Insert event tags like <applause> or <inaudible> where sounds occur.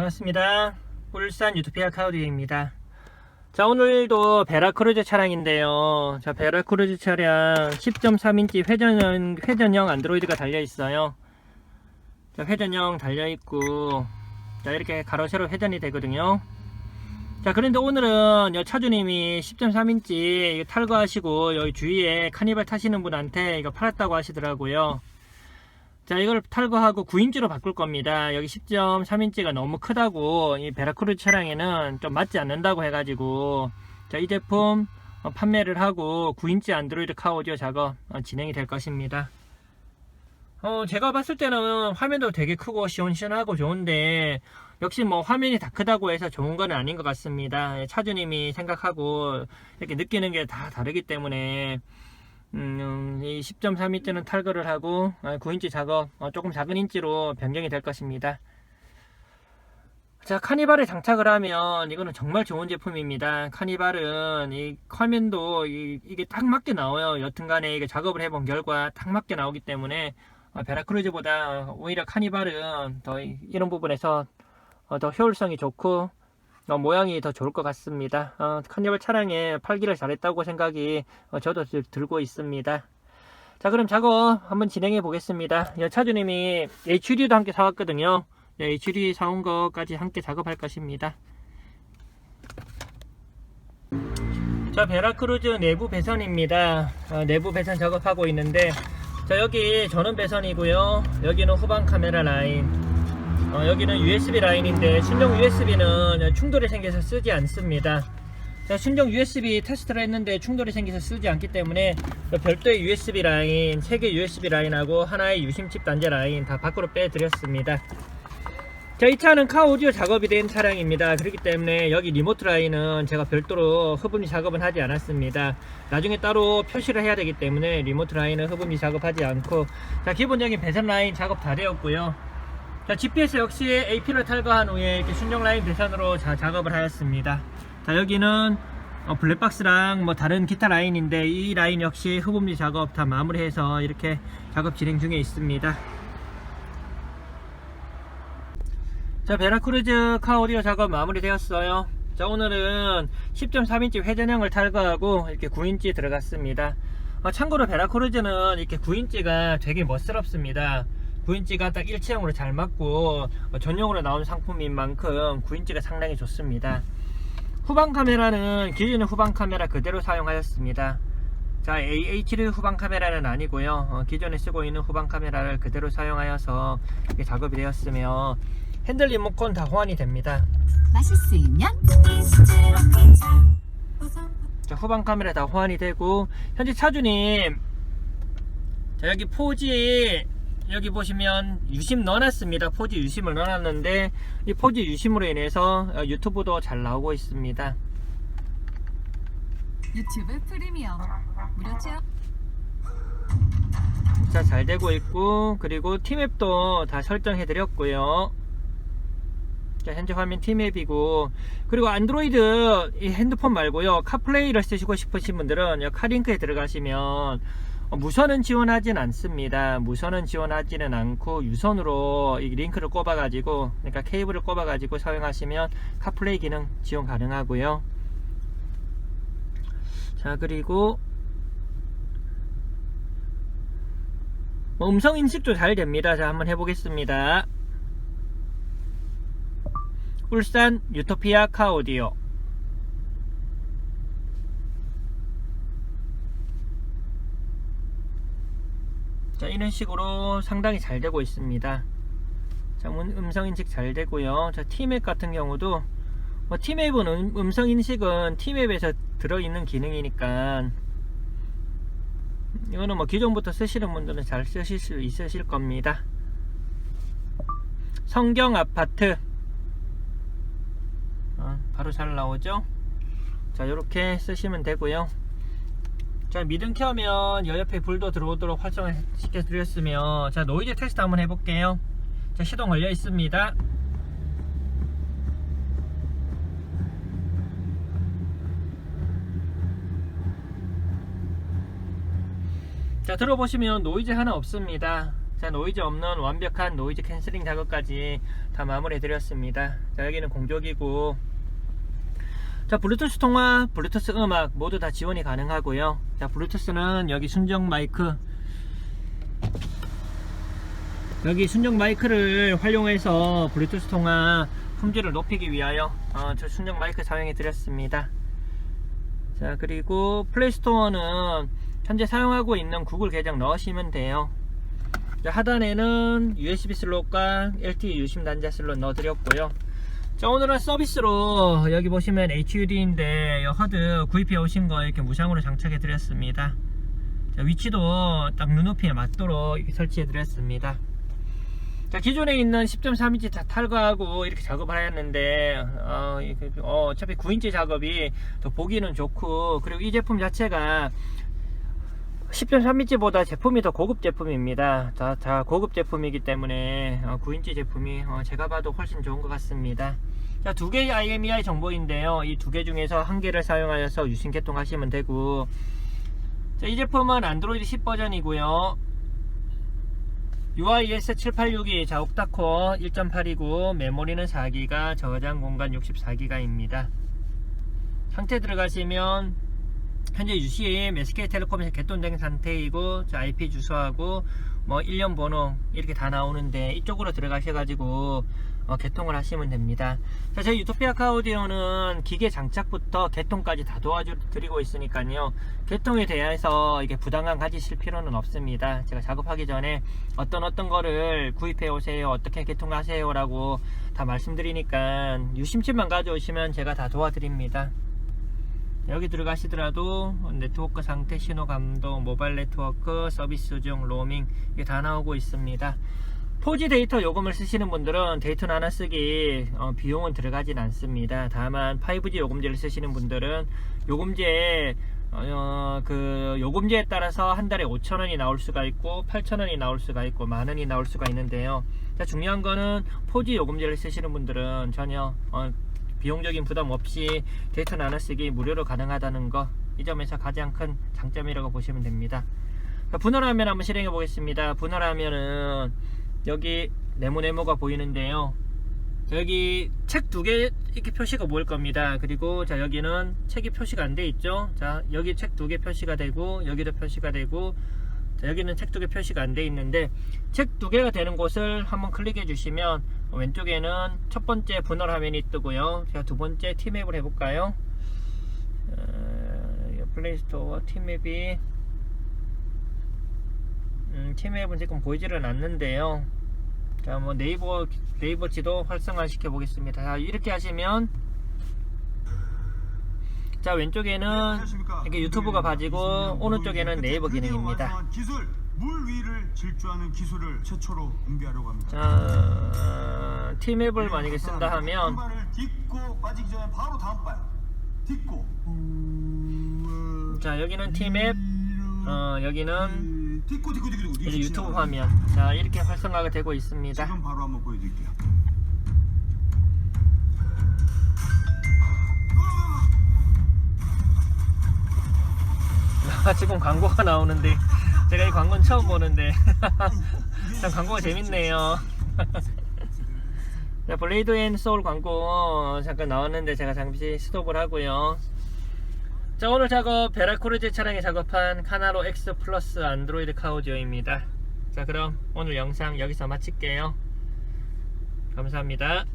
반갑습니다. 울산 유토피아 카우디입니다. 자, 오늘도 베라크루즈 차량인데요. 자, 베라크루즈 차량 10.3인치 회전형, 회전형 안드로이드가 달려있어요. 자, 회전형 달려있고, 자, 이렇게 가로, 세로 회전이 되거든요. 자, 그런데 오늘은 여 차주님이 10.3인치 탈거하시고, 여기 주위에 카니발 타시는 분한테 이거 팔았다고 하시더라고요. 자 이걸 탈거하고 9인치로 바꿀 겁니다. 여기 10.3인치가 너무 크다고 이 베라크루즈 차량에는 좀 맞지 않는다고 해가지고. 자 이 제품 어, 판매를 하고 9인치 안드로이드 카오디오 작업 어, 진행이 될 것입니다. 어 제가 봤을 때는 화면도 되게 크고 시원시원하고 좋은데 역시 뭐 화면이 다 크다고 해서 좋은 건 아닌 것 같습니다. 차주님이 생각하고 이렇게 느끼는 게 다 다르기 때문에 음, 이 10.3인치는 탈거를 하고 9인치 작업 어, 조금 작은 인치로 변경이 될 것입니다. 자 카니발에 장착을 하면 이거는 정말 좋은 제품입니다. 카니발은 이 화면도 이, 게딱 맞게 나와요. 여튼간에 이게 작업을 해본 결과 딱 맞게 나오기 때문에 어, 베라크루즈보다 오히려 카니발은 더 이- 이런 부분에서 어, 더 효율성이 좋고 어, 모양이 더 좋을 것 같습니다. 어, 카니발 차량에 팔기를 잘했다고 생각이 어, 저도 들- 들고 있습니다. 자 그럼 작업 한번 진행해 보겠습니다. 여 차주님이 HD도 함께 사왔거든요. 네, HD 사온 거까지 함께 작업할 것입니다. 자 베라크루즈 내부 배선입니다. 어, 내부 배선 작업하고 있는데 자 여기 전원 배선이고요. 여기는 후방 카메라 라인 어, 여기는 USB 라인인데 순정 USB는 충돌이 생겨서 쓰지 않습니다. 자, 순정 USB 테스트를 했는데 충돌이 생겨서 쓰지 않기 때문에 별도의 USB 라인, 3개 USB 라인하고 하나의 유심칩 단자 라인 다 밖으로 빼드렸습니다. 자, 이 차는 카오디오 작업이 된 차량입니다. 그렇기 때문에 여기 리모트 라인은 제가 별도로 흡음기 작업은 하지 않았습니다. 나중에 따로 표시를 해야 되기 때문에 리모트 라인은 흡음기 작업하지 않고 자, 기본적인 배선 라인 작업 다 되었고요. 자, GPS 역시 AP를 탈거한 후에 이렇게 순정 라인 배선으로 자, 작업을 하였습니다. 자, 여기는 어, 블랙박스랑 뭐 다른 기타 라인인데 이 라인 역시 흡음리 작업 다 마무리해서 이렇게 작업 진행 중에 있습니다. 자, 베라크루즈 카 오디오 작업 마무리되었어요. 자, 오늘은 10.3인치 회전형을 탈거하고 이렇게 9인치 들어갔습니다. 어, 참고로 베라크루즈는 이렇게 9인치가 되게 멋스럽습니다. 9인치가 딱 일체형으로 잘 맞고 어, 전용으로 나온 상품인 만큼 9인치가 상당히 좋습니다. 후방 카메라는 기존의 후방 카메라 그대로 사용하였습니다. 자, AHD 후방 카메라는 아니고요. 어, 기존에 쓰고 있는 후방 카메라를 그대로 사용하여서 작업이 되었으며 핸들 리모컨 다 호환이 됩니다. 맛있으면 자, 후방 카메라 다 호환이 되고 현재 차주님 자, 여기 포지 여기 보시면 유심 넣어놨습니다. 포지 유심을 넣어놨는데 이 포지 유심으로 인해서 어, 유튜브도 잘 나오고 있습니다. 유튜브 프리미엄 무료 체험 자, 잘 되고 있고 그리고 티맵도 다 설정해 드렸고요. 자, 현재 화면 티맵이고 그리고 안드로이드 이 핸드폰 말고요. 카플레이를 쓰시고 싶으신 분들은 이 카링크에 들어가시면 어, 무선은 지원하진 않습니다. 무선은 지원하지는 않고 유선으로 이 링크를 꼽아 가지고 그러니까 케이블을 꼽아 가지고 사용하시면 카플레이 기능 지원 가능하고요. 자, 그리고 뭐 음성 인식도 잘 됩니다. 자, 한번 해보겠습니다. 울산 유토피아 카오디오. 자, 이런 식으로 상당히 잘 되고 있습니다. 자, 음- 음성 인식 잘 되고요. 자, 티맵 같은 경우도 뭐 티맵은 음, 음성 인식은 티맵에서 들어있는 기능이니까 이거는 뭐 기존부터 쓰시는 분들은 잘 쓰실 수 있으실 겁니다. 성경 아파트 어, 바로 잘 나오죠? 자 이렇게 쓰시면 되고요. 자 미등 켜면 여 옆에 불도 들어오도록 활성화 시켜 드렸으며 자 노이즈 테스트 한번 해볼게요. 자 시동 걸려 있습니다. 자 들어보시면 노이즈 하나 없습니다 자 노이즈 없는 완벽한 노이즈 캔슬링 작업까지 다 마무리 해 드렸습니다 자 여기는 공조기고 자 블루투스 통화 블루투스 음악 모두 다 지원이 가능하고요. 자 블루투스는 여기 순정 마이크. 여기 순정 마이크를 활용해서 블루투스 통화 품질을 높이기 위하여 어, 저 순정 마이크 사용해 드렸습니다. 자 그리고 플레이스토어는 현재 사용하고 있는 구글 계정 넣으시면 돼요. 자, 하단에는 USB 슬롯과 LTE 유심 단자 슬롯 넣어드렸고요 자 오늘은 서비스로 여기 보시면 HUD인데 허드 구입해 오신 거 이렇게 무상으로 장착해 드렸습니다. 자, 위치도 딱 눈높이에 맞도록 이렇게 설치해 드렸습니다. 자 기존에 있는 10.3인치 다 탈거하고 이렇게 작업을 하였는데 어, 이게, 어, 어 차피 9인치 작업이 더 보기는 좋고 그리고 이 제품 자체가 10.3인치보다 제품이 더 고급 제품입니다. 다, 다 고급 제품이기 때문에 어, 9인치 제품이 어, 제가 봐도 훨씬 좋은 것 같습니다 자, 두 개의 IMEI 정보인데요. 이 두 개 중에서 한 개를 사용하여서 유심 개통하시면 되고. 자, 이 제품은 안드로이드 10 버전이고요. UIS 7862 자 옥타코어 1.8이고 메모리는 4기가 저장 공간 64기가입니다. 상태 들어가시면 현재 유심 SK텔레콤에서 개통된 상태이고 자, IP 주소하고 뭐 1년 번호 이렇게 다 나오는데 이쪽으로 들어가셔가지고 어, 개통을 하시면 됩니다. 자, 저희 유토피아 카우디오는 기계 장착부터 개통까지 다 도와드리고 있으니까요. 개통에 대해서 이게 부담감 가지실 필요는 없습니다. 제가 작업하기 전에 어떤 어떤 거를 구입해 오세요, 어떻게 개통하세요라고 다 말씀드리니까 유심칩만 가져오시면 제가 다 도와드립니다. 여기 들어가시더라도 네트워크 상태, 신호 감도, 모바일 네트워크, 서비스 중, 로밍 이게 다 나오고 있습니다. 4G 데이터 요금을 쓰시는 분들은 데이터 하나 쓰기 어, 비용은 들어가진 않습니다. 다만 5G 요금제를 쓰시는 분들은 요금제 어, 그 요금제에 따라서 한 달에 5,000원이 나올 수가 있고 8,000원이 나올 수가 있고 만 원이 나올 수가 있는데요. 자, 중요한 거는 4G 요금제를 쓰시는 분들은 전혀 어, 비용적인 부담 없이 데이터 나눠 쓰기 무료로 가능하다는 거 이 점에서 가장 큰 장점이라고 보시면 됩니다. 자, 분할화면 한번 실행해 보겠습니다. 분할화면은 여기 네모 네모가 보이는데요. 자, 여기 책 두 개 이렇게 표시가 보일 겁니다. 그리고 자 여기는 책이 표시가 안 돼 있죠. 자 여기 책 두 개 표시가 되고 여기도 표시가 되고 자, 여기는 책 두 개 표시가 안 돼 있는데 책 두 개가 되는 곳을 한번 클릭해 주시면 왼쪽에는 첫 번째 분할 화면이 뜨고요. 자, 두 번째 티맵을 해볼까요? 어, 플레이스토어 티맵이 음, 티맵은 지금 보이지는 않는데요. 자, 뭐 네이버 네이버 지도 활성화 시켜 보겠습니다. 자, 이렇게 하시면 자 왼쪽에는. 이렇게 유튜브가 봐지고 이승용 오른쪽에는 네이버 기능입니다. 기술 물 위를 질주하는 기술을 최초로 공개하려고 합니다. 자 어, 티맵을 만약에 쓴다 한 하면 발을 딛고 빠지기 전에 바로 다음 발 딛고 우와, 자 여기는 티맵 어, 여기는 딛고 딛고 딛고 딛고 이제 유튜브. 화면 자 이렇게 활성화가 되고 있습니다. 지금 바로 한번 보여드릴게요. 아, 지금 광고가 나오는데 제가 이 광고는 처음 보는데 <laughs> 참 광고가 재밌네요. <laughs> 자, 블레이드 앤 소울 광고 잠깐 나왔는데 제가 잠시 스톱을 하고요. 자, 오늘 작업 베라크루즈 차량에 작업한 카나로 X 플러스 안드로이드 카우디오입니다. 자, 그럼 오늘 영상 여기서 마칠게요. 감사합니다.